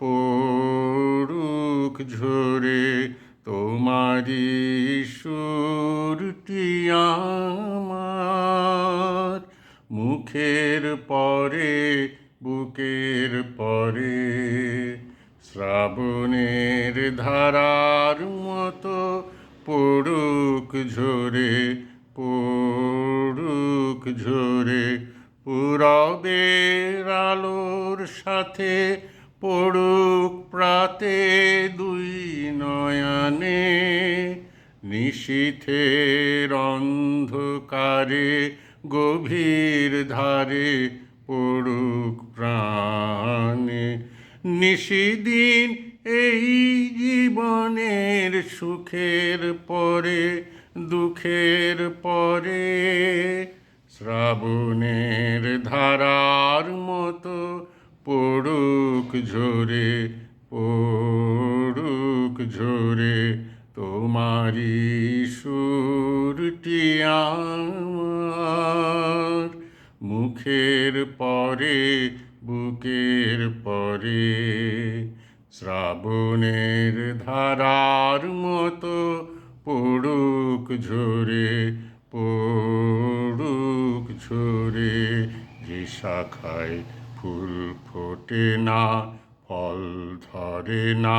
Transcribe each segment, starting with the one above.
পড়ুক ঝরে তোমারি সুরটি আমার। মুখের পরে, বুকের পরে, শ্রাবণের ধারার মতো পড়ুক ঝরে পড়ুক ঝরে, পুরবের আলোর সাথে প্রাতে দুই নয়নে নিশীথের অন্ধকারে গভীর ধারে পড়ুক প্রাণে। নিশিদিন এই জীবনের সুখের পরে, দুঃখের পরে, শ্রাবণের ধারার মতো পড়ুক ঝরে তোমারি সুরটি আমার, মুখের পরে, বুকের পরে, শ্রাবণের ধারার মতো পড়ুক ঝরে পড়ুক ঝরে, যে শাখায় ফুল ফোটে না, ফল ধরে না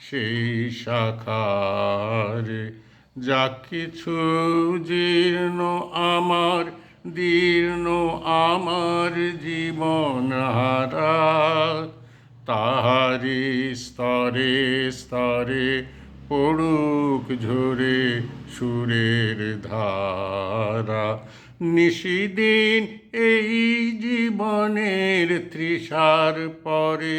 সেই শাখার যা কিছু জীর্ণ আমার, দীর্ণ আমার জীবন হারা তাহারি স্তরে স্তরে পড়ুক ঝরে সুরের ধারা। নিশিদিন এই জীবনের তৃষার পরে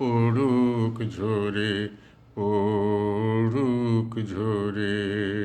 পড়ুক ঝরে পড়ুক ঝরে।